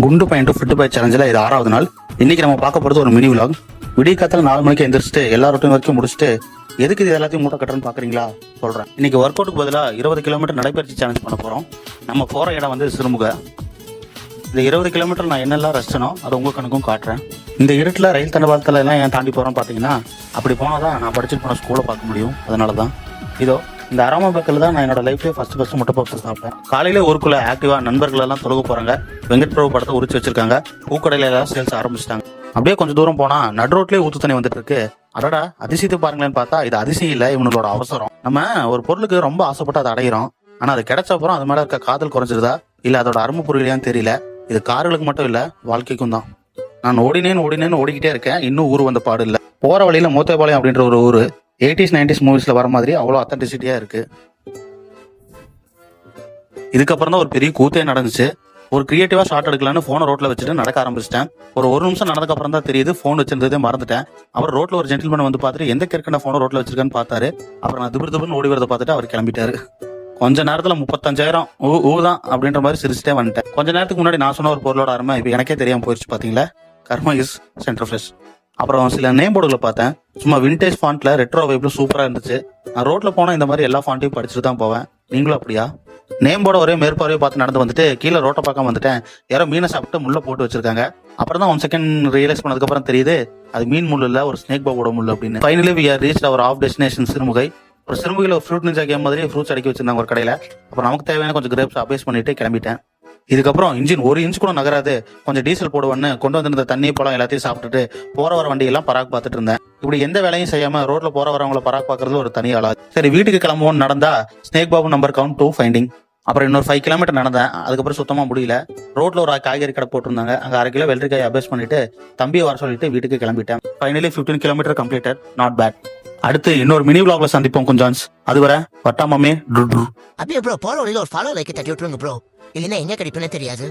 குண்டு point fit by சேலஞ்சில் இது ஆறாவது நாள். இன்னைக்கு நம்ம பார்க்க போகிறது ஒரு மினி விலாக் விடிய காத்தால நாலு மணிக்கு எந்திரிச்சிட்டு எல்லா ரொட்டையும் வரைக்கும் முடிச்சுட்டு எதுக்கு இது எல்லாத்தையும் மூட்டை கட்டுறேன்னு பார்க்குறீங்களா சொல்கிறேன் இன்னைக்கு ஒர்க் அவுட்டுக்கு பதிலாக இருபது கிலோமீட்டர் நடைபயிற்சி சேலஞ்ச் பண்ண போகிறோம் நம்ம போகிற இடம் வந்து சிறுமுக. இந்த இருபது கிலோமீட்டர் நான் என்னெல்லாம் ரசிச்சனோ அதை உங்கள் கணக்கும் காட்டுறேன். இந்த இருட்டில் ரயில் தண்டவாளத்தில் எல்லாம் ஏன் தாண்டி போகிறோம் பார்த்தீங்கன்னா அப்படி போனால் தான் நான் படிச்சுட்டு போன ஸ்கூலை பார்க்க முடியும். அதனால தான் இதோ இந்த அரோமா பேக்கில் தான் நான் என்னோட லைஃப்லேயே ஃபஸ்ட்டு ஃபஸ்ட்டு முட்டை பப்ஸ் சாப்பிட்டேன். காலையில் ஊருக்குள்ள ஆக்டிவாக நண்பர்களெல்லாம் தொழுக போகிறாங்க வெங்கட் பிரபு படத்தை உரிச்சு வச்சிருக்காங்க. பூக்கடையில எல்லாம் சேல்ஸ் ஆரம்பிச்சிட்டாங்க. அப்படியே கொஞ்சம் தூரம் போனால் நடு ரோட்லேயே ஊத்து தண்ணி வந்துட்டு இருக்கு. அடடா அதிசயத்தை பாருங்களேன்னு பார்த்தா இது அதிசயம் இல்லை இவங்களோட அவசரம். நம்ம ஒரு பொருளுக்கு ரொம்ப ஆசைப்பட்டு அதை அடையிறோம். ஆனால் அது கிடைச்ச அப்புறம் அது மேலே இருக்க காதல் குறைஞ்சிருதா? இல்லை அதோட அருமை புரியலையான்னு தெரியல. இது கார்களுக்கு மட்டும் இல்லை வாழ்க்கைக்கும் தான். நான் ஓடினேன்னு ஓடினேன்னு ஓடிக்கிட்டே இருக்கேன். இன்னும் ஊர் வந்த பாடு இல்லை. போகிற வழியில் மூத்தபாளையம் அப்படின்ற ஒரு ஊர். எயிட்டிஸ் நைன்டிஸ் மூவிஸ்ல வர மாதிரி அவ்வளோ அத்தன்டிசிட்டியா இருக்கு. இதுக்கப்புறம் தான் ஒரு பெரிய கூத்தே நடந்துச்சு. ஒரு கிரியேட்டிவா ஷார்ட் எடுக்கலான்னு ஃபோனை ரோட்ல வச்சுட்டு நடக்க ஆரம்பிச்சிட்டேன். ஒரு ஒரு நிமிஷம் நடந்ததுக்கு அப்புறம் தான் தெரியுது போன் வச்சிருந்ததே மறந்துட்டேன். அவர் ரோட்ல ஒரு ஜென்டில்மேன் வந்து பார்த்துட்டு எந்த கிற்கன போனை ரோட்ல வச்சிருக்கான்னு பார்த்தாரு. அப்புறம் நான் திபுர் திபுர்னு ஓடி வரதை பார்த்துட்டு அவர் கிளம்பிட்டாரு. கொஞ்ச நேரத்துல முப்பத்தஞ்சாயிரம் ஊ ஊதான் அப்படின்ற மாதிரி சிரிச்சுட்டே வந்துட்டேன். கொஞ்ச நேரத்துக்கு முன்னாடி நான் சொன்ன ஒரு பொருளோட அருமை இப்போ எனக்கே தெரியாம போயிடுச்சு பாத்தீங்களா? கர்மா இஸ் சென்டர் ஃப்ரெஷ் அப்புறம் சில நேம் போர்டுகளை பார்த்தேன். சும்மா விண்டேஜ் ஃபாண்ட்ல ரெட்ரோ வைப்ல சூப்பரா இருந்துச்சு. நான் ரோட்ல போனா இந்த மாதிரி எல்லா ஃபாண்ட்டையும் படிச்சுட்டு தான் போவேன். நீங்களும் அப்படியா? நேம் போட ஒரே மேற்பார்வையை பார்த்து நடந்து வந்துட்டு கீழே ரோட்டை பக்கம் வந்துட்டேன். யாரோ மீனை சாப்பிட்டு முள்ள போட்டு வச்சிருக்காங்க. அப்புறம் தான் ஒன் செகண்ட் ரியலைஸ் பண்ணதுக்கு அப்புறம் தெரியுது அது மீன் முள் இல்ல ஒரு ஸ்னேக் பாபோட முள் அப்படின்னு. Finally we are reach our of destination Sirumugai. ஒரு சிறுமுகையில் ஒரு ஃப்ரூட் நிஞ்சா கேம் மாதிரி ஃப்ரூட்ஸ் அடிக்க வச்சிருந்தாங்க ஒரு கடையில. அப்புறம் நமக்கு தேவையான கொஞ்சம் கிரேப்ஸ் அபேஸ் பண்ணிட்டு கிளம்பிட்டேன். இதுக்கப்புறம் இன்ஜின் ஒரு இன்ச் கூட நகராது. கொஞ்சம் டீசல் போடுவேன்னு கொண்டு வந்திருந்த தண்ணி பழம் எல்லாத்தையும் சாப்பிட்டுட்டு போற வர வண்டி எல்லாம் பராக் பார்த்துட்டு இருந்தேன். இப்படி எந்த வேலையும் செய்யாம ரோட்ல போற வரவங்கள பராக் பாக்குறது ஒரு தனி ஆளா சரி வீட்டுக்கு கிளம்புவோம்னு நடந்தா snake Babu number count two finding அப்புறம் இன்னொரு ஃபைவ் கிலோமீட்டர் நடந்தேன். அதுக்கப்புறம் சுத்தமா முடியல. ரோட்ல ஒரு காய்கறி கடை போட்டிருந்தாங்க. அங்க அரை கிலோ வெள்ளரிக்காய் அபேஸ் பண்ணிட்டு தம்பியை வர சொல்லிட்டு வீட்டுக்கு கிளம்பிட்டேன். Finally 15 kilometre completed not bad அடுத்து இன்னொரு மினி vlogல சந்திப்போம் கொஞ்சம் அதுவரை வட்டாமமே டு அப்படியே ப்ரோ போற வழியில ஒரு ஃபாலோ லைக் தட்டி விட்டுருங்க ப்ரோ இல்லைன்னா எங்க கிடைப்புன்னு தெரியாது.